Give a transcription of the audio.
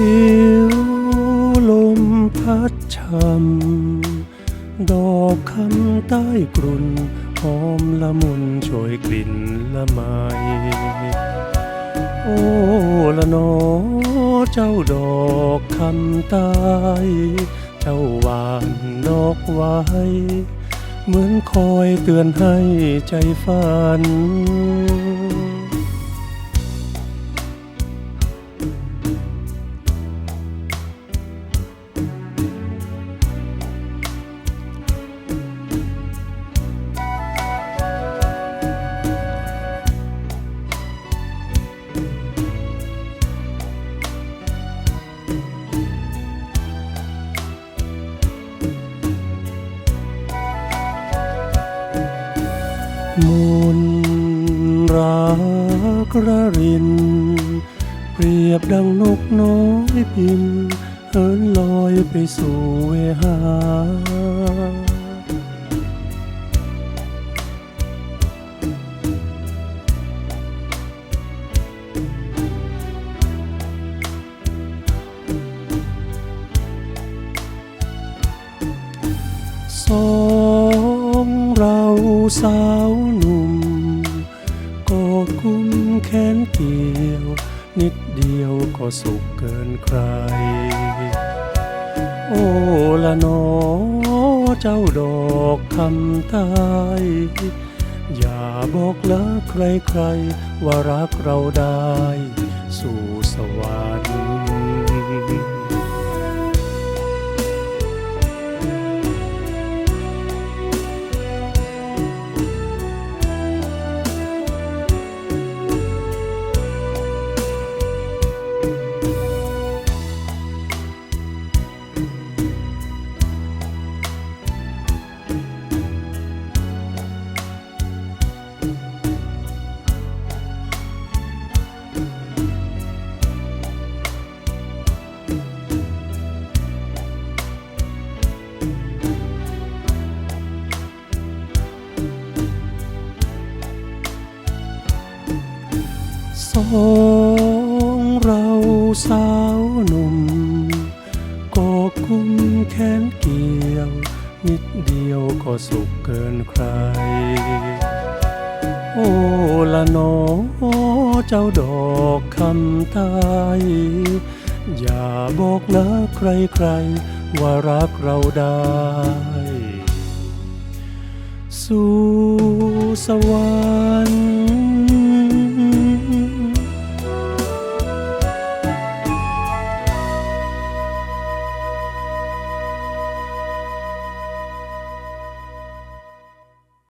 ผิวลมพัดช่ำดอกคำใต้กรุ่นหอมละมุนโชยกลิ่นละไม โอ้ละนอเจ้าดอกคำใต้เจ้าหวานดอกไว้ เหมือนคอยเตือนให้ใจฝัน มุนรักระริน เปรียบดังนกน้อยบินเหินลอยไปสู่เวหา สองเราสาวหนุ่มก็คุ้มแขนเกี่ยว นิดเดียวก็สุขเกินใคร โอ้ละนอเจ้าดอกคำใต้อย่าบอกเลิกใครๆ ว่ารักเราได้สู่สวรรค์ สองเราสาวหนุ่มก็คุ้มแขนเกี่ยว นิดเดียวก็สุขเกินใคร โอ้ละนอเจ้าดอกคำใต้อย่าบอกนะใครใครๆ ว่ารักเราได้ สู่สวรรค์